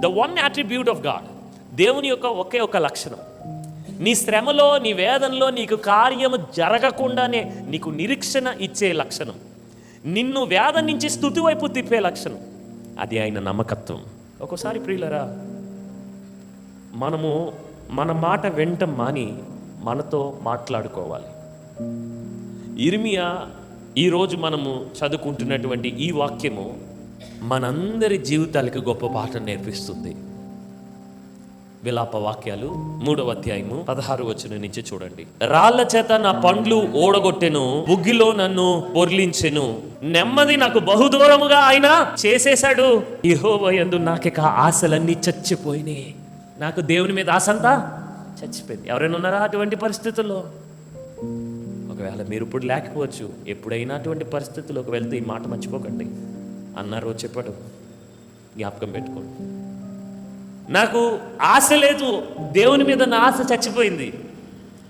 The one attribute of God దేవుని యొక్క ఒకే ఒక లక్షణం. నీ శ్రమలో నీ వేదనలో నీకు కార్యము జరగకుండానే నీకు నిరీక్షణ ఇచ్చే లక్షణం. నిన్ను వేదన నుంచి స్థుతి వైపు తిప్పే లక్షణం. అది ఆయన నమ్మకత్వం. ఒక్కోసారి ప్రియులరా మనము మన మాట వెంట మాని మనతో మాట్లాడుకోవాలి. ఇర్మియా ఈరోజు మనము చదువుకుంటున్నటువంటి ఈ వాక్యము మనందరి జీవితాలకి గొప్ప పాఠం నేర్పిస్తుంది. విలాప వాక్యాలు మూడవ అధ్యాయము పదహారు వచ్చిన నుంచి చూడండి. రాళ్ళ చేత నా పండ్లు ఓడగొట్టెను బుగ్గిలో నన్ను పొర్లించెను. నెమ్మది నాకు బహుదూరముగా ఆయన చేసేశాడు. ఇహోవయందు నాకిక ఆశలన్నీ చచ్చిపోయినాయి నాకు దేవుని మీద ఆశ అంతా చచ్చిపోయింది. ఎవరైనా ఉన్నారా అటువంటి పరిస్థితుల్లో? ఒకవేళ మీరు ఇప్పుడు లేకపోవచ్చు ఎప్పుడైనా అటువంటి పరిస్థితుల్లోకి వెళ్తే ఈ మాట మర్చిపోకండి. అన్నారు చెప్పాడు. జ్ఞాపకం పెట్టుకోండి. నాకు ఆశ లేదు. దేవుని మీద నా ఆశ చచ్చిపోయింది.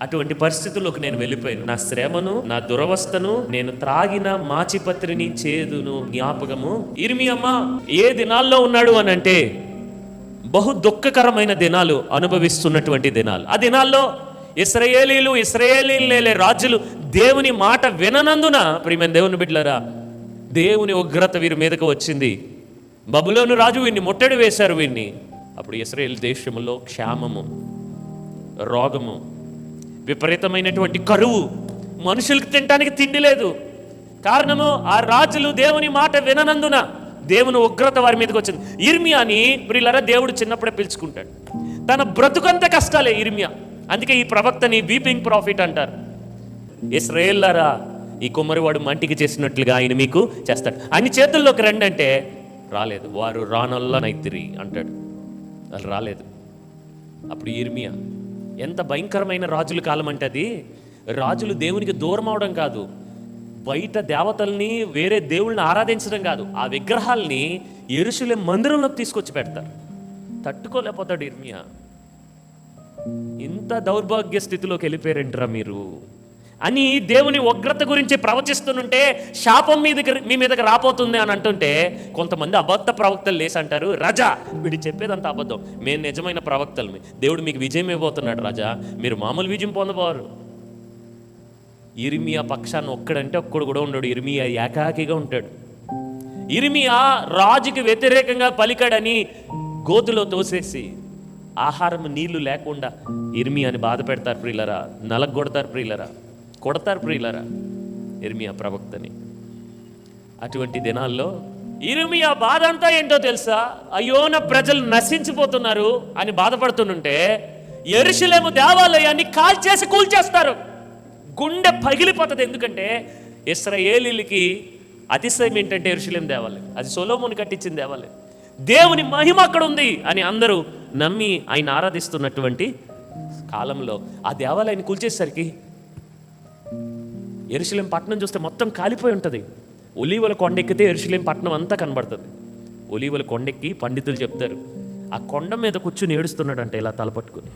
అటువంటి పరిస్థితుల్లోకి నేను వెళ్ళిపోయాను. నా శ్రమను నా దురవస్థను నేను త్రాగిన మాచిపత్రిని చేదును జ్ఞాపకము. ఇరిమి అమ్మ ఏ దినాల్లో ఉన్నాడు అని అంటే బహు దుఃఖకరమైన దినాలు అనుభవిస్తున్నటువంటి దినాలు. ఆ దినాల్లో ఇస్రయేలీలు ఇస్రాయేలీలే రాజులు దేవుని మాట విననందున ప్రియమైన దేవుని బిడ్డలరా దేవుని ఉగ్రత వీరి మీదకు వచ్చింది. బబులోను రాజు వీన్ని ముట్టడి వేశారు వీడిని అప్పుడు ఇస్రాయేల్ దేశంలో క్షామము రోగము విపరీతమైనటువంటి కరువు మనుషులకు తినడానికి తిండి లేదు. కారణము ఆ రాజులు దేవుని మాట విననందున దేవుని ఉగ్రత వారి మీదకి వచ్చింది. ఇర్మియాని వీళ్ళరా దేవుడు చిన్నప్పుడే పిలుచుకుంటాడు. తన బ్రతుకంత కష్టాలే ఇర్మియా. అందుకే ఈ ప్రవక్తని వీపింగ్ ప్రాఫిట్ అంటారు. ఇస్రాయేల్లరా ఈ కుమ్మరివాడు మంటికి చేసినట్లుగా ఆయన మీకు చేస్తాడు. ఆయన చేతుల్లోకి రండి అంటే రాలేదు. వారు రానల్లనైతిరి అంటాడు. వాళ్ళు రాలేదు. అప్పుడు ఇర్మియా ఎంత భయంకరమైన రాజుల కాలం అంటే అది. రాజులు దేవునికి దూరం అవడం కాదు. బయట దేవతల్ని వేరే దేవుళ్ళని ఆరాధించడం కాదు. ఆ విగ్రహాల్ని ఎరుసలేం మందిరంలోకి తీసుకొచ్చి పెడతారు. తట్టుకోలేకపోతాడు ఇర్మియా ఇంత దౌర్భాగ్య స్థితిలోకి వెళ్ళిపోయారంటరా మీరు? అని దేవుని ఉగ్రత గురించి ప్రవచిస్తుంటే శాపం మీదకి మీ మీదకి రాపోతుంది అని అంటుంటే కొంతమంది అబద్ధ ప్రవక్తలు లేసి అంటారు రజా వీడు చెప్పేదంత అబద్ధం. మేము నిజమైన ప్రవక్తలు దేవుడు మీకు విజయం ఇవ్వబోతున్నాడు రాజా. మీరు మామూలు విజయం పొందబోరు. ఇరిమియా పక్షాన్ని ఒక్కడంటే ఒక్కడు కూడా ఉండడు. ఇరిమియా ఏకాకిగా ఉంటాడు. ఇరిమియా రాజుకి వ్యతిరేకంగా పలికాడని గోతులో తోసేసి ఆహారం నీళ్ళు లేకుండా ఇర్మియాని బాధ పెడతారు ప్రియులరా నలగొడతారు ప్రియులరా. కొడతారు ప్రియులరా? ఇర్మియా ప్రవక్తని. అటువంటి దినాల్లో ఇరుమియా బాధ అంతా ఏంటో తెలుసా? అయ్యో నా ప్రజలు నశించిపోతున్నారు అని బాధపడుతుంటే ఎరుషులేము దేవాలయాన్ని కాల్చేసి కూల్చేస్తారు. గుండె పగిలిపోతుంది. ఎందుకంటే ఇస్రాయేలీలకి అతిశయం ఏంటంటే ఎరుషులేం దేవాలయం. అది సొలోముని కట్టించిన దేవాలయం. దేవుని మహిమ అక్కడ ఉంది అని అందరూ నమ్మి ఆయన ఆరాధిస్తున్నటువంటి కాలంలో ఆ దేవాలయాన్ని కూల్చేసరికి ఎరుశలేం పట్టణం చూస్తే మొత్తం కాలిపోయి ఉంటుంది. ఒలీవల కొండెక్కితే ఎరుశలేం పట్టణం అంతా కనబడుతుంది. ఒలీవల కొండెక్కి పండితులు చెప్తారు ఆ కొండ మీద కూర్చుని ఏడుస్తున్నాడంట ఇలా తలపట్టుకుని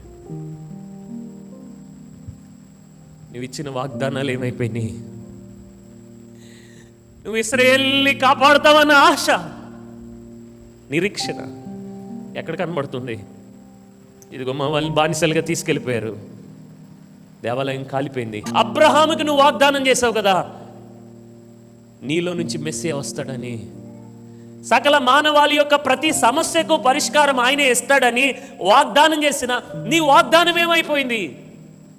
నువ్వు ఇచ్చిన వాగ్దానాలు ఏమైపోయినాయి? నువ్వు ఇస్రాయేల్ని కాపాడుతావన్న ఆశ నిరీక్షణ ఎక్కడ కనబడుతుంది? ఇదిగో మా వాళ్ళు బానిసలుగా తీసుకెళ్ళిపోయారు. దేవాలయం కాలిపోయింది. అబ్రహాముకి నువ్వు వాగ్దానం చేసావు కదా నీలో నుంచి మెస్సే వస్తాడని. సకల మానవాళి యొక్క ప్రతి సమస్యకు పరిష్కారం ఆయనే ఇస్తాడని వాగ్దానం చేసిన నీ వాగ్దానం ఏమైపోయింది?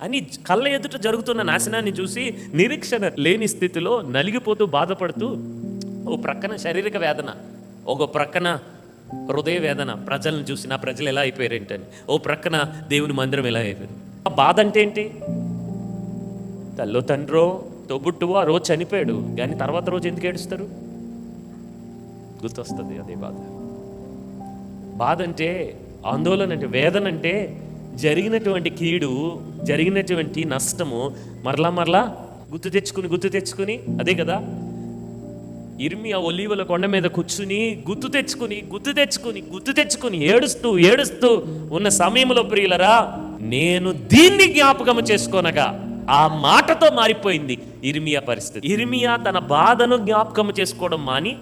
అని కళ్ళ ఎదుట జరుగుతున్న నాశనాన్ని చూసి నిరీక్షణ లేని స్థితిలో నలిగిపోతూ బాధపడుతూ ఓ ప్రక్కన శారీరక వేదన ఒక ప్రక్కన హృదయ వేదన ప్రజలను చూసి నా ప్రజలు ఎలా అయిపోయారు ఏంటని ఓ ప్రక్కన దేవుని మందిరం ఎలా అయిపోయింది? బాధ అంటే ఏంటి? తల్లో తండ్రో తోబుట్టువో ఆ రోజు చనిపోయాడు. కానీ తర్వాత రోజు ఎందుకు ఏడుస్తారు? గుర్తొస్తుంది అదే బాధ. బాధ అంటే ఆందోళన అంటే వేదన అంటే జరిగినటువంటి కీడు జరిగినటువంటి నష్టము మరలా మరలా గుర్తు తెచ్చుకుని గుర్తు తెచ్చుకుని అదే కదా? ఇర్మి ఆ ఒలీవల కొండ మీద కూర్చుని గుర్తు తెచ్చుకుని గుర్తు తెచ్చుకుని గుర్తు తెచ్చుకుని ఏడుస్తూ ఏడుస్తూ ఉన్న సమయంలో ప్రియులరా నేను దీన్ని జ్ఞాపకం చేసుకోనగా ఆ మాటతో మారిపోయింది ఇర్మియా పరిస్థితి. ఇర్మియా తన బాధను జ్ఞాపకం చేసుకోవడం మాని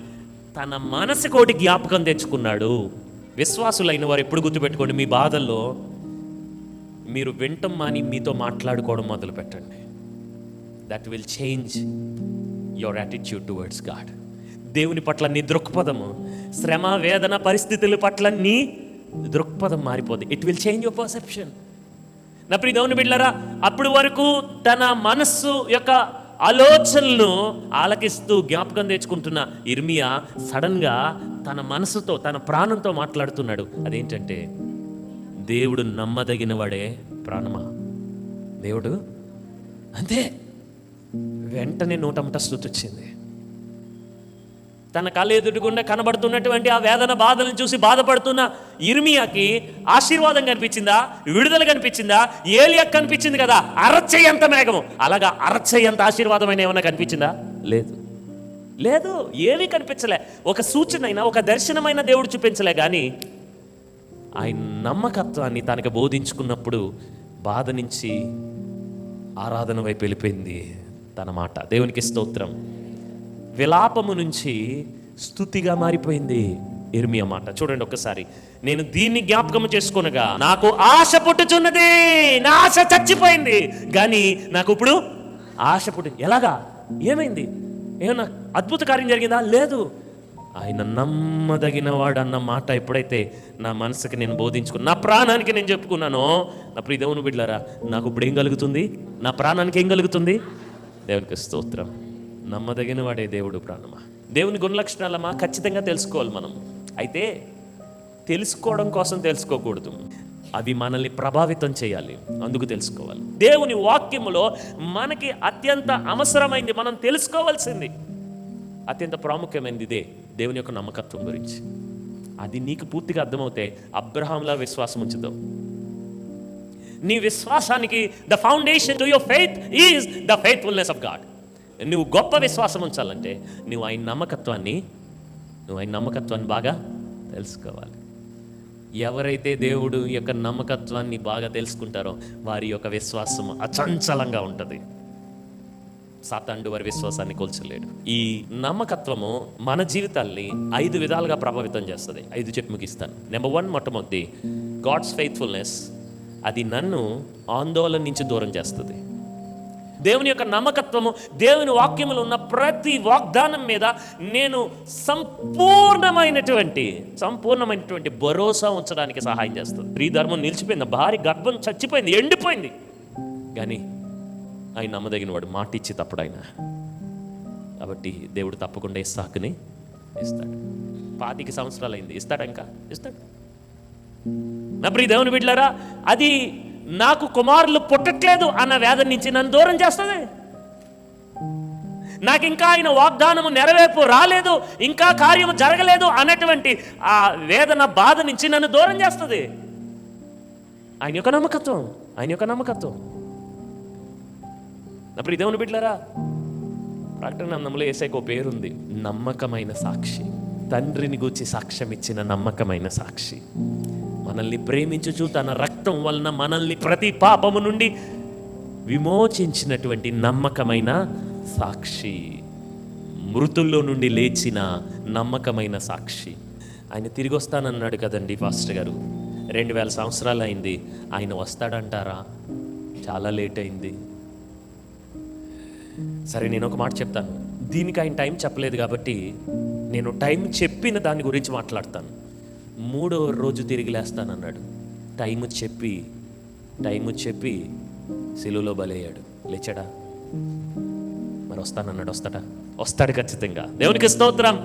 తన మనసుకోటి జ్ఞాపకం తెచ్చుకున్నాడు. విశ్వాసులైన వారు ఎప్పుడు గుర్తుపెట్టుకోండి మీ బాధల్లో మీరు వింటం మాని మీతో మాట్లాడుకోవడం మొదలు పెట్టండి that will change your attitude towards God దేవుని పట్ల నీ దృక్పథము శ్రమ వేదన పరిస్థితుల పట్ల నీ దృక్పథం మారిపోద్ది. It will change your perception నా ప్రియ దేవుని బిడ్డలారా అప్పటి వరకు తన మనస్సు యొక్క ఆలోచనలను ఆలకిస్తూ జ్ఞాపకం తెచ్చుకుంటున్న ఇర్మియా సడన్గా తన మనసుతో తన ప్రాణంతో మాట్లాడుతున్నాడు. అదేంటంటే దేవుడు నమ్మదగిన వాడే ప్రాణమా? దేవుడు? అంతే. వెంటనే నూటమట స్థుతి వచ్చింది. తన కళ్ళ ఎదురుగుండా కనబడుతున్నటువంటి ఆ వేదన బాధలను చూసి బాధపడుతున్న ఇర్మియాకి ఆశీర్వాదం కనిపించిందా? విడుదల కనిపించిందా? ఏలియక్ కనిపించింది కదా? అరచేయంత మేఘము. అలాగా అరచేయంత ఆశీర్వాదమైన ఏమైనా కనిపించిందా? లేదు. లేదు ఏమీ కనిపించలే. ఒక సూచనైనా ఒక దర్శనమైన దేవుడు చూపించలే కానీ ఆయన నమ్మకత్వాన్ని తనకు బోధించుకున్నప్పుడు బాధ నుంచి ఆరాధన వైపు వెళ్ళిపోయింది తన మాట. దేవునికి స్తోత్రం. విలాపము నుంచి స్థుతిగా మారిపోయింది ఇర్మియా మాట. చూడండి ఒక్కసారి. నేను దీన్ని జ్ఞాపకం చేసుకునగా నాకు ఆశ పుట్టుచున్నది నా ఆశ చచ్చిపోయింది. కానీ నాకు ఇప్పుడు ఆశ పుట్టి ఎలాగా? ఏమైంది? ఏమన్నా అద్భుత కార్యం జరిగిందా? లేదు. ఆయన నమ్మదగిన వాడు అన్న మాట ఎప్పుడైతే నా మనసుకి నేను బోధించుకున్నా నా ప్రాణానికి నేను చెప్పుకున్నానో నా ప్రియదేవుని దేవుని బిడ్డలారా నాకు ఇప్పుడు ఏం కలుగుతుంది? నా ప్రాణానికి ఏం కలుగుతుంది? దేవునికి స్తోత్రం. నమ్మదగిన వాడే దేవుడు ప్రాణమా. దేవుని గుణలక్షణాలమా ఖచ్చితంగా తెలుసుకోవాలి మనం. అయితే తెలుసుకోవడం కోసం తెలుసుకోకూడదు. అవి మనల్ని ప్రభావితం చేయాలి. అందుకు తెలుసుకోవాలి. దేవుని వాక్యములో మనకి అత్యంత అవసరమైంది మనం తెలుసుకోవాల్సింది. అత్యంత ప్రాముఖ్యమైనది ఇదే దేవుని యొక్క నమ్మకత్వం గురించి. అది నీకు పూర్తిగా అర్థమవుతే అబ్రహాంలా విశ్వాసం ఉంచుతావు. నీ విశ్వాసానికి the foundation to your faith is the faithfulness of God నువ్వు గొప్ప విశ్వాసం ఉంచాలంటే నువ్వు ఆయన నమ్మకత్వాన్ని నువ్వు ఆయన నమ్మకత్వాన్ని బాగా తెలుసుకోవాలి. ఎవరైతే దేవుడు యొక్క నమ్మకత్వాన్ని బాగా తెలుసుకుంటారో వారి యొక్క విశ్వాసం అచంచలంగా ఉంటుంది. సాతాండు వారి విశ్వాసాన్ని కోల్చలేడు. ఈ నమ్మకత్వము మన జీవితాల్ని ఐదు విధాలుగా ప్రభావితం చేస్తుంది. ఐదు చెప్పి ముగిస్తాను. నెంబర్ వన్ మొట్టమొదటి గాడ్స్ ఫెయిత్ఫుల్నెస్ అది నన్ను ఆందోళన నుంచి దూరం చేస్తుంది. దేవుని యొక్క నమ్మకత్వము దేవుని వాక్యములు ఉన్న ప్రతి వాగ్దానం మీద నేను సంపూర్ణమైనటువంటి సంపూర్ణమైనటువంటి భరోసా ఉంచడానికి సహాయం చేస్తుంది. స్త్రీ ధర్మం నిలిచిపోయింది భార్య గర్భం చచ్చిపోయింది ఎండిపోయింది. కానీ ఆయన నమ్మదగిన వాడు మాట ఇచ్చి తప్పుడు ఆయన. కాబట్టి దేవుడు తప్పకుండా ఇస్సాకుని ఇస్తాడు. పాతిక సంవత్సరాలు అయింది ఇస్తాడు ఇంకా ఇస్తాడు. నా ప్రియ దేవుని బిడ్డలారా అది నాకు కుమారులు పుట్టట్లేదు అన్న వేదన నుంచి నన్ను దూరం చేస్తుంది. నాకు ఇంకా ఆయన వాగ్దానము నెరవేర్పు రాలేదు ఇంకా కార్యము జరగలేదు అన్నటువంటి ఆ వేదన బాధ నుంచి నన్ను దూరం చేస్తుంది. ఆయన యొక్క నమ్మకత్వం ఆయన యొక్క నమ్మకత్వం. అప్పుడు ఇదేమని బిడ్లరా ప్రకటన నందంలో ఏసైకి ఒక పేరుంది నమ్మకమైన సాక్షి. తండ్రిని గూర్చి సాక్ష్యం ఇచ్చిన నమ్మకమైన సాక్షి. మనల్ని ప్రేమించుచు తన రక్తం వలన మనల్ని ప్రతి పాపము నుండి విమోచించినటువంటి నమ్మకమైన సాక్షి. మృతుల్లో నుండి లేచిన నమ్మకమైన సాక్షి. ఆయన తిరిగి వస్తానన్నాడు కదండి పాస్టర్ గారు. రెండు వేల సంవత్సరాలు అయింది. ఆయన వస్తాడంటారా? చాలా లేట్ అయింది. సరే నేను ఒక మాట చెప్తాను. దీనికి ఆయన టైం చెప్పలేదు కాబట్టి నేను టైం చెప్పిన దాని గురించి మాట్లాడతాను. మూడో రోజు తిరిగి లేస్తానన్నాడు. టైము చెప్పి టైము చెప్పి సిలువలో బలయ్యాడు. లేచాడా? మరి వస్తానన్నాడు వస్తాడా? వస్తాడు ఖచ్చితంగా. దేవునికి స్తోత్రం.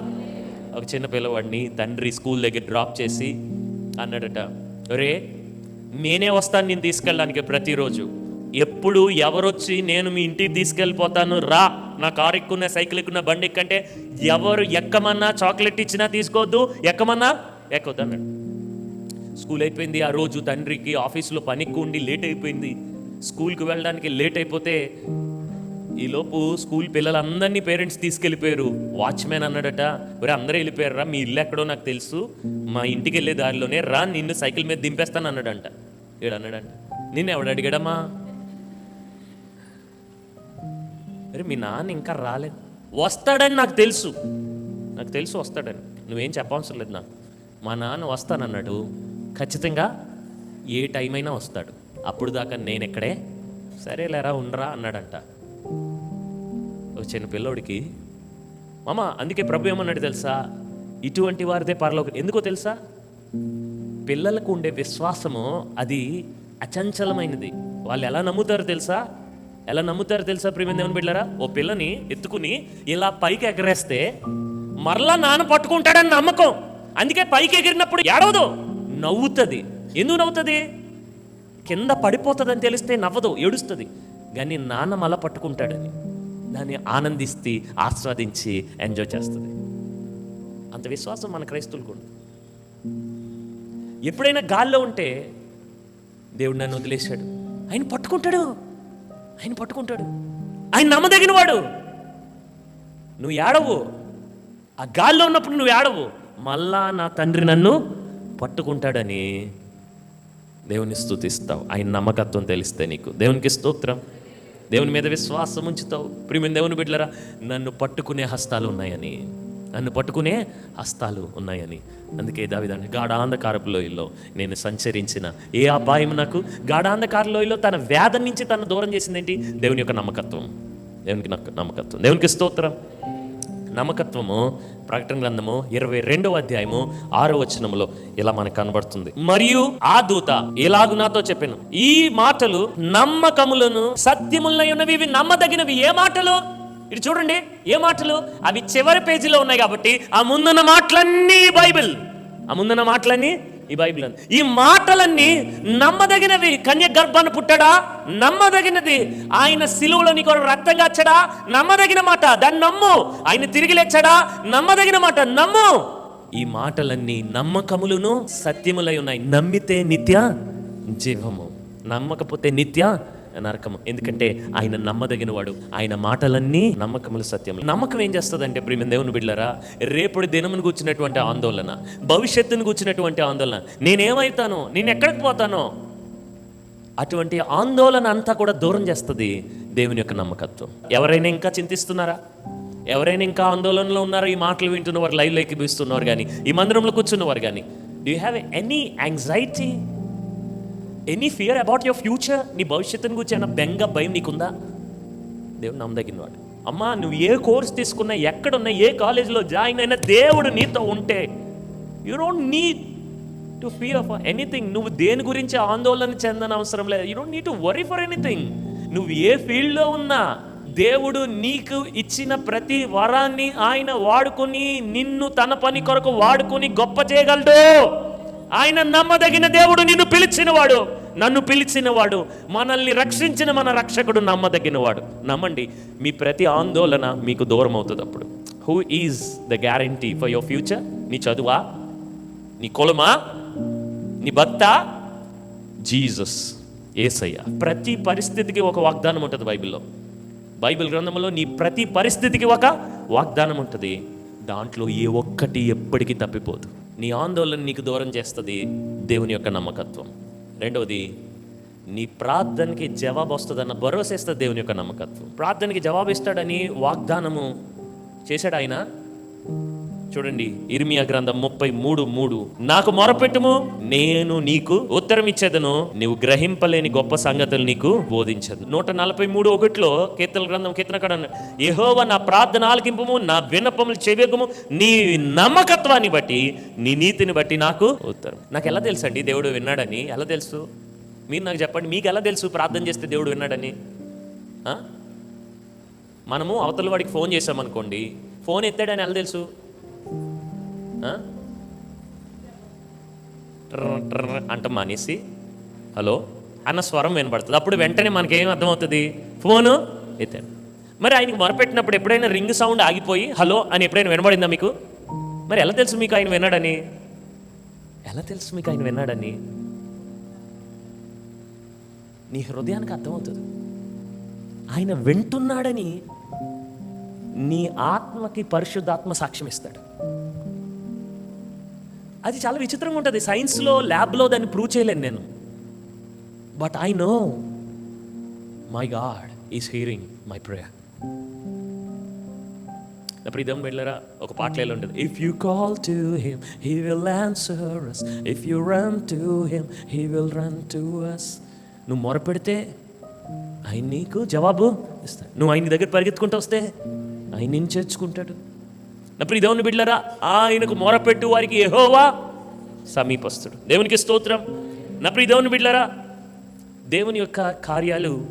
ఒక చిన్న పిల్లవాడిని తండ్రి స్కూల్ దగ్గర డ్రాప్ చేసి అన్నాడట రే నేనే వస్తాను నేను తీసుకెళ్ళడానికి ప్రతిరోజు. ఎప్పుడు ఎవరొచ్చి నేను మీ ఇంటికి తీసుకెళ్ళిపోతాను రా. నా కారు ఎక్కున్న సైకిల్ ఎక్కున్న బండి ఎక్కంటే ఎవరు ఎక్కమన్నా చాక్లెట్ ఇచ్చినా తీసుకోవద్దు ఎక్కమన్నా ఎక్కొద్దు స్కూల్ అయిపోయింది ఆ రోజు తండ్రికి ఆఫీసులో పని ఎక్కువ ఉండి లేట్ అయిపోయింది. స్కూల్కి వెళ్ళడానికి లేట్ అయిపోతే ఈలోపు స్కూల్ పిల్లలందరినీ పేరెంట్స్ తీసుకెళ్ళిపోయారు. వాచ్మెన్ అన్నాడట ఒరే అందరూ వెళ్ళిపోయారు? రా మీ ఇల్లు ఎక్కడో నాకు తెలుసు. మా ఇంటికి వెళ్ళే దారిలోనే రా నిన్ను సైకిల్ మీద దింపేస్తాను అన్నాడంట. ఏడు అన్నాడంట. నిన్ను ఎవడు అడిగాడమ్మా? అరే మీ నాన్న ఇంకా రాలేదు. వస్తాడని నాకు తెలుసు. నాకు తెలుసు వస్తాడని. నువ్వేం చెప్పవసరం లేదు నాకు. మా నాన్న వస్తానన్నాడు. ఖచ్చితంగా ఏ టైం అయినా వస్తాడు. అప్పుడు దాకా నేను ఎక్కడే సరేలేరా ఉండరా అన్నాడంట. ఓ చిన్న పిల్లోడికి మామ అందుకే ప్రభు ఏమన్నాడు తెలుసా? ఇటువంటి వారిదే పరలోక. ఎందుకో తెలుసా? పిల్లలకు ఉండే విశ్వాసము అది అచంచలమైనది. వాళ్ళు ఎలా నమ్ముతారో తెలుసా? ఎలా నమ్ముతారో తెలుసా ప్రేమ దేవుని బిడ్డారా ఓ పిల్లని ఎత్తుకుని ఇలా పైకి ఎగరేస్తే మరలా నాన్న పట్టుకుంటాడని నమ్మకం. అందుకే పైకి ఎగిరినప్పుడు ఏడవదు. నవ్వుతుంది. ఎందుకు నవ్వుతుంది? కింద పడిపోతుందని తెలిస్తే నవ్వదు ఏడుస్తుంది. కానీ నాన్న మళ్ళా పట్టుకుంటాడని దాన్ని ఆనందిస్తే ఆస్వాదించి ఎంజాయ్ చేస్తుంది. అంత విశ్వాసం మన క్రైస్తవులకు ఉంది ఎప్పుడైనా గాల్లో ఉంటే దేవుడు నన్ను వదిలేశాడు. ఆయన పట్టుకుంటాడు. ఆయన పట్టుకుంటాడు. ఆయన నమ్మదగిన వాడు నువ్వు ఏడవు. ఆ గాల్లో ఉన్నప్పుడు నువ్వు ఏడవు. మళ్ళా నా తండ్రి నన్ను పట్టుకుంటాడని దేవుని స్థుతిస్తావు. ఆయన నమ్మకత్వం తెలిస్తే నీకు. దేవునికి స్తోత్రం. దేవుని మీద విశ్వాసం ఉంచుతావు. ప్రియమైన దేవుని బిడ్డలరా నన్ను పట్టుకునే హస్తాలు ఉన్నాయని. నన్ను పట్టుకునే హస్తాలు ఉన్నాయని. అందుకే దావిదాన్ని గాఢాంధకారపు లోయలో నేను సంచరించిన ఏ అపాయం నాకు? గాఢాంధకార లోయలో తన వేద నుంచి తను దూరం చేసిందేంటి దేవుని యొక్క నమ్మకత్వం. దేవునికి నమ్మకత్వం. దేవునికి స్తోత్రం. నమ్మకత్వము ప్రకటన గ్రంథము ఇరవై రెండవ అధ్యాయము ఆరో వచనములో ఇలా మనకు కనబడుతుంది. మరియు ఆ దూత ఇలాగు నాతో చెప్పాను ఈ మాటలు నమ్మకములను సత్యములై ఉన్నవి ఇవి నమ్మదగినవి. ఏ మాటలు? ఇది చూడండి ఏ మాటలు? అవి చివరి పేజీలో ఉన్నాయి కాబట్టి ఆ ముందున్న మాటలన్నీ బైబిల్. ఆ ముందున్న మాటలన్నీ ఈ బైబిల్ అంది. ఈ మాటలన్నీ నమ్మదగినవి. కన్య గర్భాన్ని పుట్టడా? నమ్మదగినది. ఆయన సిలువలో నీకు రక్తం కాచడా? నమ్మదగిన మాట. దాన్ని నమ్ము. ఆయన తిరిగి లేచాడా? నమ్మదగిన మాట. నమ్ము. ఈ మాటలన్నీ నమ్మకములను సత్యములై ఉన్నాయి. నమ్మితే నిత్య జీవము. నమ్మకపోతే నిత్య నరకము. ఎందుకంటే ఆయన నమ్మదగిన వాడు ఆయన మాటలన్నీ నమ్మకములు సత్యం నమ్మకం ఏం చేస్తుందంటే ప్రియమైన దేవుని బిడ్డరా రేపటి దినమును కూర్చున్నటువంటి ఆందోళన భవిష్యత్తును కూర్చున్నటువంటి ఆందోళన. నేనేమవుతాను నేను ఎక్కడికి పోతానో అటువంటి ఆందోళన అంతా కూడా దూరం చేస్తుంది దేవుని యొక్క నమ్మకత్వం. ఎవరైనా ఇంకా చింతిస్తున్నారా? ఎవరైనా ఇంకా ఆందోళనలో ఉన్నారా? ఈ మాటలు వింటున్నవారు లైవ్ లైక్ కానీ ఈ మందిరంలో కూర్చున్నవారు కానీ do you have any anxiety any fear about your future నీ భవిష్యత్తుని గురించి ఏమైనా బెంగ భయం నీకుందా? దేవుడు నమ్మదగిన వాడు అమ్మా నువ్వు ఏ కోర్స్ తీసుకున్నా ఎక్కడున్నా ఏ కాలేజీలో జాయిన్ అయినా దేవుడు నీతో ఉంటే you don't need to fear for anything నువ్వు దేని గురించి ఆందోళన చెందని అవసరం లేదు. You don't need to worry for anything నువ్వు ఏ ఫీల్డ్లో ఉన్నా దేవుడు నీకు ఇచ్చిన ప్రతి వరాన్ని ఆయన వాడుకొని నిన్ను తన పని కొరకు వాడుకొని గొప్ప చేయగలడు. ఆయన నమ్మదగిన దేవుడు నిన్ను పిలిచినవాడు. నన్ను పిలిచినవాడు. మనల్ని రక్షించిన మన రక్షకుడు నమ్మదగినవాడు. నమ్మండి మీ ప్రతి ఆందోళన మీకు దూరం అవుతుంది అప్పుడు who is the guarantee for your future నీ చదువా? నీ కులమా? నీ భర్త? జీసస్ ఏసయ్య. ప్రతి పరిస్థితికి ఒక వాగ్దానం ఉంటుంది బైబిల్లో. బైబిల్ గ్రంథంలో నీ ప్రతి పరిస్థితికి ఒక వాగ్దానం ఉంటుంది. దాంట్లో ఏ ఒక్కటి ఎప్పటికీ తప్పిపోదు. నీ ఆందోళన నీకు దూరం చేస్తుంది దేవుని యొక్క నమ్మకత్వం. రెండవది నీ ప్రార్థనకి జవాబు వస్తుందన్న భరోసా ఇస్తుంది దేవుని యొక్క నమ్మకత్వం. ప్రార్థనకి జవాబు ఇస్తాడని వాగ్దానము చేశాడు ఆయన. చూడండి ఇర్మియా గ్రంథం ముప్పై మూడు మూడు. నాకు మొరపెట్టుము నేను నీకు ఉత్తరం ఇచ్చేదను నీవు గ్రహింపలేని గొప్ప సంగతులు నీకు బోధించదు. నూట నలభై మూడు ఒకటిలో కీర్తన గ్రంథం కీర్తన కడ యెహోవా నా ప్రార్థన ఆలకింపము నా విన్నపములు చెవేగము నీ నమ్మకత్వాన్ని బట్టి నీ నీతిని బట్టి నాకు ఉత్తరం. నాకు ఎలా తెలుసు అండి దేవుడు విన్నాడని? ఎలా తెలుసు? మీరు నాకు చెప్పండి మీకు ఎలా తెలుసు ప్రార్థన చేస్తే దేవుడు విన్నాడని? మనము అవతల వాడికి ఫోన్ చేసామనుకోండి ఫోన్ ఎత్తాడని ఎలా తెలుసు? అంట మానేసి హలో అన్న స్వరం వినపడుతుంది అప్పుడు వెంటనే మనకేం అర్థమవుతుంది? ఫోను? ఎత్తాడు మరి ఆయనకి మొరపెట్టినప్పుడు ఎప్పుడైనా రింగ్ సౌండ్ ఆగిపోయి హలో అని ఎప్పుడైనా వినబడిందా మీకు? మరి ఎలా తెలుసు మీకు ఆయన విన్నాడని? ఎలా తెలుసు మీకు ఆయన విన్నాడని? నీ హృదయానికి అర్థమవుతుంది. ఆయన వింటున్నాడని నీ ఆత్మకి పరిశుద్ధాత్మ సాక్ష్యం ఇస్తాడు అది చాలా విచిత్రంగా ఉంటుంది. సైన్స్లో ల్యాబ్లో దాన్ని ప్రూవ్ చేయలేను నేను. But I know my God is hearing my prayer అప్పుడు ఇదం వెళ్ళరా ఒక పాటలో ఉంటుంది. If you call to him he will answer us if you run to him he will run to us నువ్వు మొరపెడితే ఆయన నీకు జవాబు ఇస్తాడు. నువ్వు ఆయన దగ్గర పరిగెత్తుకుంటూ వస్తే ఆయన నేను చేర్చుకుంటాడు. నా ప్రియ దేవుని బిడ్డలరా ఆయనకు మొరపెట్టు వారికి ఎహోవా సమీపస్తుడు. దేవునికి స్తోత్రం. నా ప్రియ దేవుని బిడ్డలరా దేవుని యొక్క కార్యాలు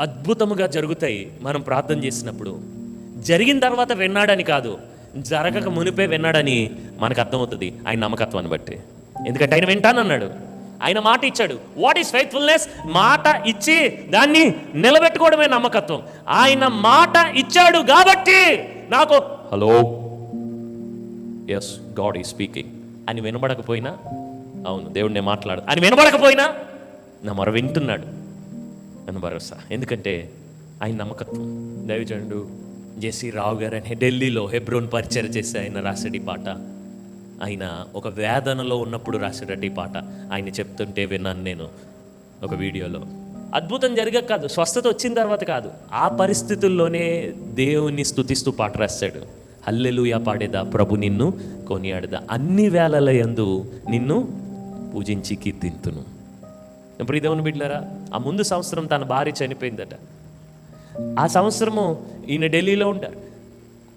అద్భుతముగా జరుగుతాయి మనం ప్రార్థన చేసినప్పుడు. జరిగిన తర్వాత విన్నాడని కాదు జరగక మునిపే విన్నాడని మనకు అర్థమవుతుంది. ఆయన నమ్మకత్వాన్ని బట్టి. ఎందుకంటే ఆయన వింటానన్నాడు. ఆయన మాట ఇచ్చాడు. వాట్ ఈస్ ఫెయిత్ఫుల్నెస్ మాట ఇచ్చి దాన్ని నిలబెట్టుకోవడమే నమ్మకత్వం. ఆయన మాట ఇచ్చాడు కాబట్టి నాకు hello. Yes God is speaking అని వినబడకపోయినా? అవును దేవుడు నేను మాట్లాడు. అని వినబడకపోయినా? నా మరో వింటున్నాడు. అని భరోసా. ఎందుకంటే ఆయన నమ్మకత్వం. దైవజనుడు జెసి రావు గారు అని ఢిల్లీలో హెబ్రోన్ పరిచయం చేసే ఆయన రాసడి పాట. ఆయన ఒక వేదనలో ఉన్నప్పుడు రాసేటట్టు ఈ పాట. ఆయన చెప్తుంటే విన్నాను నేను ఒక వీడియోలో. అద్భుతం జరగక కాదు స్వస్థత వచ్చిన తర్వాత కాదు. ఆ పరిస్థితుల్లోనే దేవుణ్ణి స్తుతిస్తూ పాట రాస్తాడు. హల్లెలుయా పాడేదా ప్రభు నిన్ను కొనియాడదా? అన్ని వేళల యందు నిన్ను పూజించి కీర్తింతును. ఇప్పుడు ఈ ఆ ముందు సంవత్సరం తన భార్య చనిపోయిందట. ఆ సంవత్సరము ఈయన ఢిల్లీలో ఉంటారు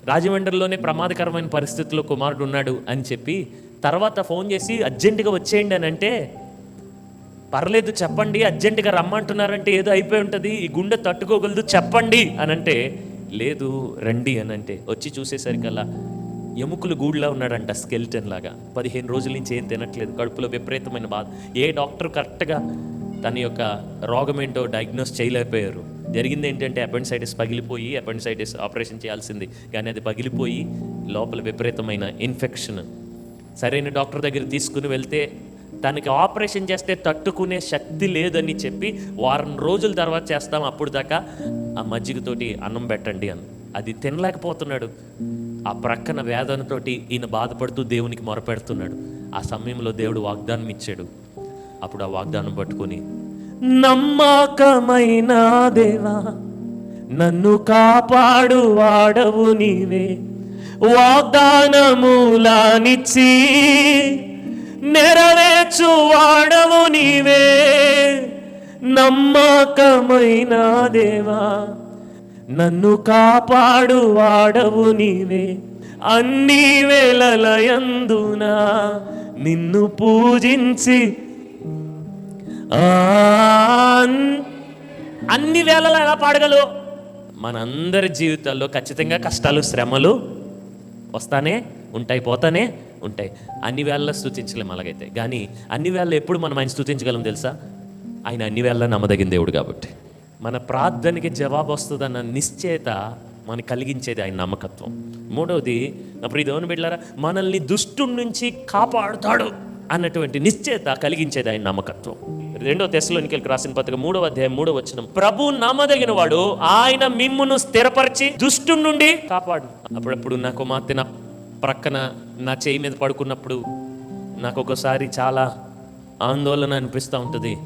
రాజమండ్రిలోనే ప్రమాదకరమైన పరిస్థితుల్లో కుమారుడు ఉన్నాడు అని చెప్పి తర్వాత ఫోన్ చేసి అర్జెంటుగా వచ్చేయండి అని అంటే పర్లేదు చెప్పండి అర్జెంటుగా రమ్మంటున్నారంటే ఏదో అయిపోయి ఉంటుంది ఈ గుండె తట్టుకోగలదు చెప్పండి అని అంటే లేదు రండి అని అంటే వచ్చి చూసేసరికల్లా ఎముకలు గూడులా ఉన్నాడంట స్కెల్టన్ లాగా. పదిహేను రోజుల నుంచి ఏం తినట్లేదు కడుపులో విపరీతమైన బాధ. ఏ డాక్టర్ కరెక్ట్గా తన యొక్క రోగం ఏంటో డయాగ్నోస్ చేయలేకపోయారు. జరిగింది ఏంటంటే అపెండిసైటిస్ పగిలిపోయి అపెండిసైటిస్ ఆపరేషన్ చేయాల్సింది. కానీ అది పగిలిపోయి లోపల విపరీతమైన ఇన్ఫెక్షన్. సరైన డాక్టర్ దగ్గర తీసుకుని వెళ్తే తనకి ఆపరేషన్ చేస్తే తట్టుకునే శక్తి లేదని చెప్పి వారం రోజుల తర్వాత చేస్తాం అప్పుడు దాకా ఆ మజ్జిగతోటి అన్నం పెట్టండి అని. అది తినలేకపోతున్నాడు. ఆ ప్రక్కన వేదనతోటి ఈయన బాధపడుతూ దేవునికి మొరపెడుతున్నాడు. ఆ సమయంలో దేవుడు వాగ్దానం ఇచ్చాడు. అప్పుడు ఆ వాగ్దానం పట్టుకొని నమ్మకమైన దేవా నన్ను కాపాడు వాడవు నీవే. వాగ్దానమూలానిచ్చి నెరవేర్చువాడవు నీవే. నమ్మకమైన దేవా నన్ను కాపాడు వాడవు నీవే. అన్ని వేళలయందున నిన్ను పూజించి అన్ని వేళలు ఎలా పాడగలవు? మనందరి జీవితాల్లో ఖచ్చితంగా కష్టాలు శ్రమలు వస్తానే ఉంటాయి పోతానే. ఉంటాయి. అన్ని వేళల్లో స్థుతించలేం అలాగైతే. కానీ అన్ని వేళల్లో ఎప్పుడు మనం ఆయన స్థుతించగలం తెలుసా? ఆయన అన్ని వేళల్లో నమ్మదగిన దేవుడు కాబట్టి. మన ప్రార్థనకి జవాబు వస్తుందన్న నిశ్చయత మనకు కలిగించేది ఆయన నమ్మకత్వం. మూడవది అప్పుడు ఈ దేవుని బిడ్డారా మనల్ని దుష్టు నుంచి కాపాడుతాడు అన్నటువంటి నిశ్చయత కలిగించేది ఆయన నమ్మకత్వం. రెండో తెశలోనికి రాసిన పత్రిక మూడవ అధ్యాయం మూడవ వచ్చిన ప్రభు నమ్మదగిన వాడు ఆయన మిమ్మును స్థిరపరిచి దుష్టు నుండి కాపాడు. అప్పుడప్పుడు నా కుమార్తె నా ప్రక్కన నా చేయి మీద పడుకున్నప్పుడు నాకు ఒకసారి చాలా ఆందోళన అనిపిస్తూ ఉంటుంది.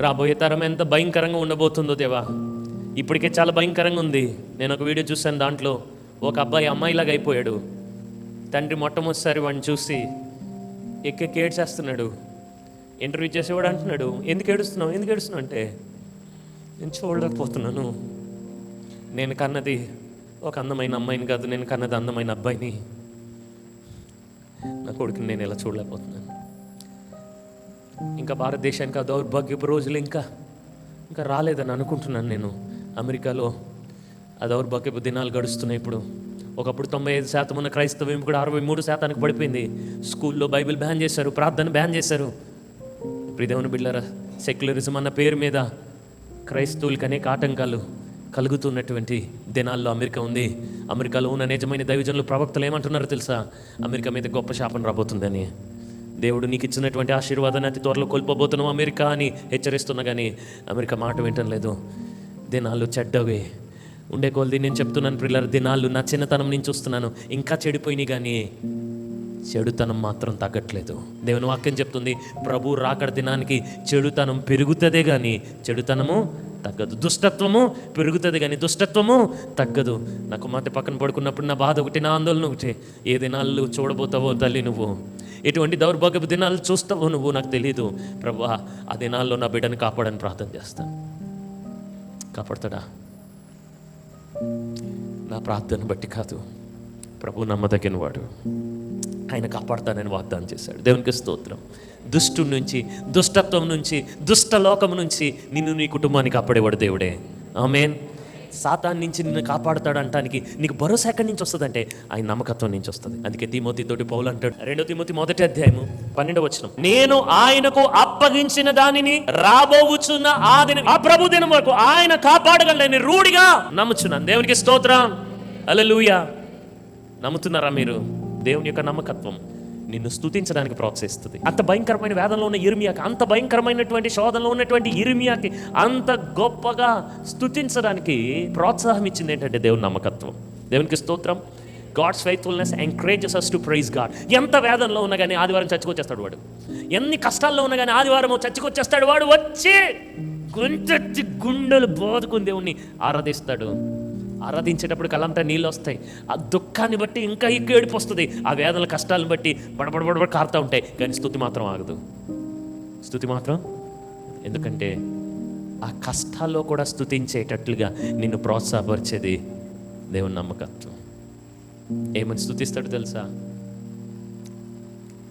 రాబోయే తరం ఎంత భయంకరంగా ఉండబోతుందో దేవా. ఇప్పటికే చాలా భయంకరంగా ఉంది. నేను ఒక వీడియో చూశాను దాంట్లో. ఒక అబ్బాయి అమ్మాయిలాగా అయిపోయాడు. తండ్రి మొట్టమొదటిసారి వాడిని చూసి ఎక్కెక్కి ఏడ్చేస్తున్నాడు ఇంటర్వ్యూ చేసేవాడు అంటున్నాడు ఎందుకు ఏడుస్తున్నావు? ఎందుకు ఏడుస్తున్నావు? అంటే నేను చూడలేకపోతున్నాను. నేను కన్నది ఒక అందమైన అమ్మాయిని కాదు నేను కన్నది అందమైన అబ్బాయిని. నా కొడుకుని నేను ఇలా చూడలేకపోతున్నాను? ఇంకా భారతదేశానికి ఆ దౌర్భాగ్యపు రోజులు ఇంకా ఇంకా రాలేదని అనుకుంటున్నాను నేను. అమెరికాలో ఆ దౌర్భాగ్యపు దినాలు గడుస్తున్నాయి ఇప్పుడు. ఒకప్పుడు తొంభై ఐదు శాతం ఉన్న క్రైస్తవ్యం కూడా అరవై మూడు శాతానికి పడిపోయింది. స్కూల్లో బైబిల్ బ్యాన్ చేశారు ప్రార్థన బ్యాన్ చేశారు. ప్రిదేవుని బిళ్ళరా సెక్యులరిజం అన్న పేరు మీద క్రైస్తవులకి అనేక ఆటంకాలు కలుగుతున్నటువంటి దినాల్లో అమెరికా ఉంది. అమెరికాలో ఉన్న నిజమైన దైవజనులు ప్రవక్తలు ఏమంటున్నారో తెలుసా? అమెరికా మీద గొప్ప శాపం రాబోతుందని. దేవుడు నీకు ఇచ్చినటువంటి ఆశీర్వాదాన్ని అతి త్వరలో కోల్పోబోతున్నావు అమెరికా అని హెచ్చరిస్తున్నా కానీ అమెరికా మాట వింటం లేదు. దినాలు చెడ్డవి. ఉండే కొలది నేను చెప్తున్నాను పిల్లలు దినాలు నా చిన్నతనం నుంచి చూస్తున్నాను. ఇంకా చెడిపోయినాయి కానీ చెడుతనం మాత్రం తగ్గట్లేదు. దేవుని వాక్యం చెప్తుంది ప్రభు రాకడ దినానికి చెడుతనం పెరుగుతుందే కానీ చెడుతనము తగ్గదు. దుష్టత్వము పెరుగుతుంది కానీ దుష్టత్వము తగ్గదు. నా కుమార్తె పక్కన పడుకున్నప్పుడు నా బాధ ఒకటి నా ఆందోళన ఒకటి. ఏ దినాలు చూడబోతావో తల్లి నువ్వు? ఎటువంటి దౌర్భాగ్యపు దినాలు చూస్తావో నువ్వు? నాకు తెలియదు ప్రభా ఆ దినాల్లో నా బిడ్డను కాపాడని ప్రార్థన చేస్తాను కాపాడతాడా? నా ప్రార్థన బట్టి కాదు. ప్రభు నమ్మదగిన వాడు ఆయన కాపాడతానని వాగ్దానం చేశాడు. దేవునికి స్తోత్రం. దుష్టు నుంచి దుష్టత్వం నుంచి దుష్టలోకం నుంచి నిన్ను నీ కుటుంబాన్ని కాపాడేవాడు దేవుడే. ఆమెన్. సాతాన్ నుంచి నిన్ను కాపాడుతాడు అంటానికి నీకు భరోసా ఎక్కడి నుంచి వస్తుందంటే ఆయన నమ్మకత్వం నుంచి వస్తుంది. అందుకే తిమోతి తోటి పౌలు అంటాడు రెండో తిమోతి మొదటి అధ్యాయము పన్నెండవ వచ్చిన నేను ఆయనకు అప్పగించిన దానిని రాబోవుచున్న ఆ దిన ఆ ప్రభు దినం వరకు ఆయన కాపాడగలని రూఢిగా నమ్ముచున్నాను. దేవునికి స్తోత్రం. అలలుయా నమ్ముతున్నారా మీరు? దేవుని యొక్క నమ్మకత్వం. నిన్ను స్థుతించడానికి ప్రోత్సహిస్తుంది. అంత భయంకరమైన వేదంలో ఉన్న ఇర్మియాకి అంత భయంకరమైనటువంటి శోధనలో ఉన్నటువంటి ఇర్మియాకి అంత గొప్పగా స్థుతించడానికి ప్రోత్సాహం ఇచ్చింది ఏంటంటే దేవుని నమ్మకత్వం. దేవునికి స్తోత్రం. God's faithfulness encourages us to praise God ఎంత వేదంలో ఉన్నా కానీ ఆదివారం చచ్చికొచ్చేస్తాడు వాడు. ఎన్ని కష్టాల్లో ఉన్నా కానీ ఆదివారం చచ్చికొచ్చేస్తాడు వాడు. వచ్చి కొంచెం గుండెలు బోదుకుని దేవుణ్ణి ఆరాధిస్తాడు. ఆరాధించేటప్పుడు కలంతా నీళ్ళు వస్తాయి. ఆ దుఃఖాన్ని బట్టి ఇంకా ఎక్కువ ఏడుపు వస్తుంది. ఆ వేదన కష్టాలను బట్టి బడబడబడబడ కారుతూ ఉంటాయి. కానీ స్థుతి మాత్రం ఆగదు. స్థుతి మాత్రం ఎందుకంటే ఆ కష్టాల్లో కూడా స్థుతించేటట్లుగా నిన్ను ప్రోత్సాహపరిచేది దేవుని నమ్మకత్వం. ఏమని స్థుతిస్తాడు తెలుసా?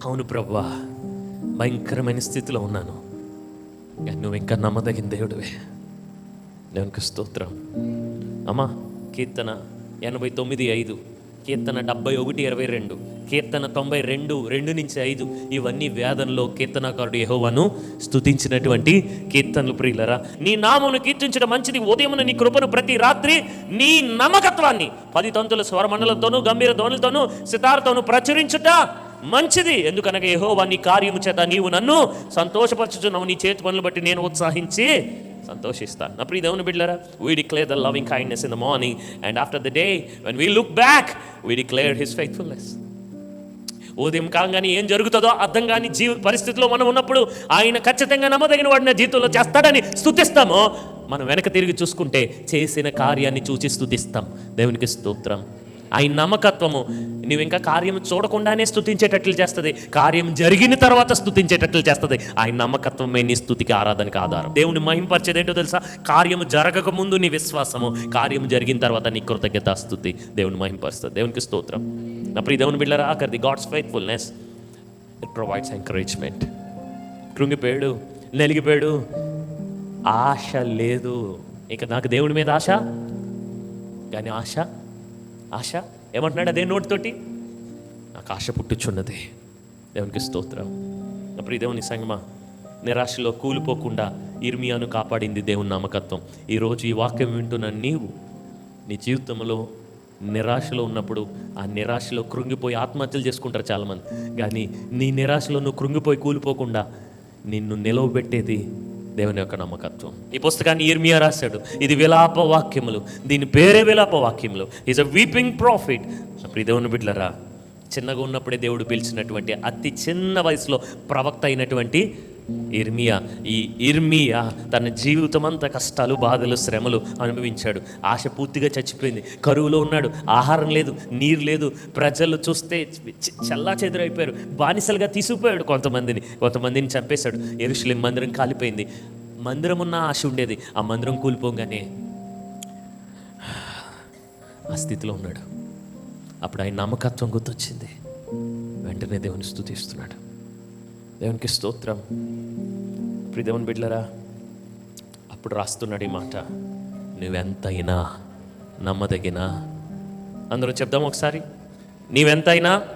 అవును ప్రభా భయంకరమైన స్థితిలో ఉన్నాను. కానీ నువ్వు ఇంకా నమ్మదగిన దేవుడివే. దేవునికి స్తోత్రం. అమ్మా కీర్తన ఎనభై తొమ్మిది ఐదు కీర్తన డెబ్బై ఒకటి ఇరవై రెండు కీర్తన తొంభై రెండు రెండు నుంచి ఐదు. ఇవన్నీ వేదంలో కీర్తనకారుడు యహోవను స్తుతించినటువంటి కీర్తనలు ప్రియులరా. నీ నామను కీర్తించడం మంచిది ఉదయమున నీ కృపను ప్రతి రాత్రి నీ నమ్మకత్వాన్ని. పది తంతుల స్వరమండలతోనూ గంభీర ధ్వనులతోనూ సితారతోనూ ప్రచురించుట మంచిది. ఎందుకనగా యహోవా నీ కార్యము చేత నీవు నన్ను సంతోషపరచుచున్నావు. నీ చేతి పనులు బట్టి నేను ఉత్సాహించి సంతోషిస్తాను నా ప్రియ దేవుని బిడ్డలారా we declare the loving kindness in the morning and after the day when we look back we declare his faithfulness ఉదయం కాగానే ఏం జరుగుతుందో అర్థం కాని జీవ పరిస్థితిలో మనం ఉన్నప్పుడు ఆయన ఖచ్చితంగా నమ్మదగిన వాడిన జీవితంలో చేస్తాడని స్థుతిస్తామో మనం వెనక తిరిగి చూసుకుంటే చేసిన కార్యాన్ని చూసి స్థుతిస్తాం దేవునికి స్తోత్రం. ఆయన నమ్మకత్వము నువ్వు ఇంకా కార్యం చూడకుండానే స్తుతించేటట్లు చేస్తుంది. కార్యం జరిగిన తర్వాత స్తుతించేటట్లు చేస్తుంది. ఆయన నమ్మకత్వమే నీ స్తుతికి ఆరాధనకి ఆధారం. దేవుని మహింపరిచేది ఏంటో తెలుసా? కార్యము జరగక ముందు నీ విశ్వాసము కార్యం జరిగిన తర్వాత నీ కృతజ్ఞత స్థుతి దేవుని మహింపరుస్తుంది. దేవునికి స్తోత్రం. నా ప్రియ దేవుని బిళ్ళరా ఆఖరిది God's faithfulness it provides encouragement కృంగిపోయాడు నలిగిపోయాడు. ఆశ లేదు. ఇక నాకు దేవుడి మీద ఆశ? కానీ ఆశ ఆశ? ఏమంటున్నాడు అదే నోటితోటి? నాకు ఆశ పుట్టుచున్నది. దేవునికి స్తోత్రం. అప్పుడు దేవుని సంగమా నిరాశలో కూలిపోకుండా ఇర్మియాను కాపాడింది దేవుని నామకత్వం. ఈరోజు ఈ వాక్యం వింటున్న నీవు నీ జీవితంలో నిరాశలో ఉన్నప్పుడు ఆ నిరాశలో కృంగిపోయి ఆత్మహత్యలు చేసుకుంటారు చాలామంది. కానీ నీ నిరాశలో నువ్వు కృంగిపోయి కూలిపోకుండా నిన్ను నిలవబెట్టేది దేవుని యొక్క నమ్మకత్వం. ఈ పుస్తకాన్ని ఇర్మియా రాశాడు. ఇది విలాప వాక్యములు. దీని పేరే విలాప వాక్యములు. ఈజ్ అ వీపింగ్ ప్రాఫిట్ అప్పుడు దేవుని బిడ్డలరా చిన్నగా ఉన్నప్పుడే దేవుడు పిలిచినటువంటి అతి చిన్న వయసులో ప్రవక్త అయినటువంటి ఇర్మియా. ఈ ఇర్మియా తన జీవితం అంతా కష్టాలు బాధలు శ్రమలు అనుభవించాడు. ఆశ పూర్తిగా చచ్చిపోయింది. కరువులో ఉన్నాడు. ఆహారం లేదు నీరు లేదు. ప్రజలు చూస్తే చల్లా చెదురైపోయారు. బానిసలుగా తీసుకుపోయాడు కొంతమందిని. కొంతమందిని చంపేశాడు. ఎరుషులేం మందిరం కాలిపోయింది. మందిరం ఉన్న ఆశ ఉండేది. ఆ మందిరం కూలిపోగానే ఆ స్థితిలో ఉన్నాడు. అప్పుడు ఆయన నమ్మకత్వం గుర్తొచ్చింది. వెంటనే దేవుని స్థుతిస్తున్నాడు. దేవునికి స్తోత్రం. ఇప్పుడు దేవుని బిడ్డలరా అప్పుడు రాస్తున్నాడు ఈ మాట. నువ్వెంతైనా నమ్మదగిన అందరూ చెప్దాం ఒకసారి. నీవెంతైనా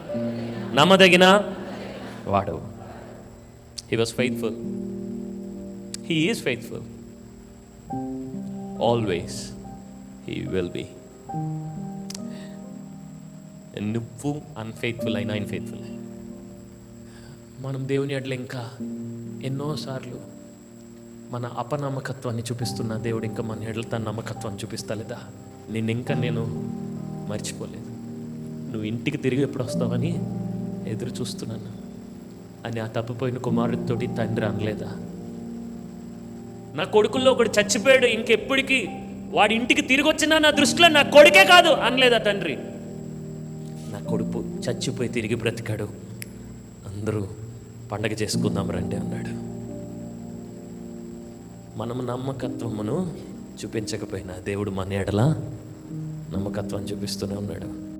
నమ్మదగిన వాడు he was faithful he is faithful always he will be నువ్వు అన్ఫెయిత్ఫుల్ అయినా ఇన్ఫెయిత్ఫుల్ మనం దేవుని అట్లా ఇంకా ఎన్నోసార్లు మన అపనమ్మకత్వాన్ని చూపిస్తున్న దేవుడు ఇంకా మన ఎడల తన నమ్మకత్వాన్ని చూపిస్తలేదా నిన్ను ఇంకా నేను మర్చిపోలేదు. నువ్వు ఇంటికి తిరిగి ఎప్పుడు వస్తావని ఎదురు చూస్తున్నాను. అని ఆ తప్పిపోయిన కుమారుడితోటి తండ్రి అనలేదా? నా కొడుకుల్లో ఒకడు చచ్చిపోయాడు ఇంకెప్పటికీ వాడి ఇంటికి తిరిగి వచ్చినా నా దృష్టిలో నా కొడుకే కాదు అనలేదా తండ్రి? నా కొడుకు చచ్చిపోయి తిరిగి బ్రతికాడు. అందరూ పండగ చేసుకుందాం రండి అన్నాడు. మనం నమ్మకత్వమును చూపించకపోయినా దేవుడు మన ఎడల నమ్మకత్వం చూపిస్తూనే ఉన్నాడు.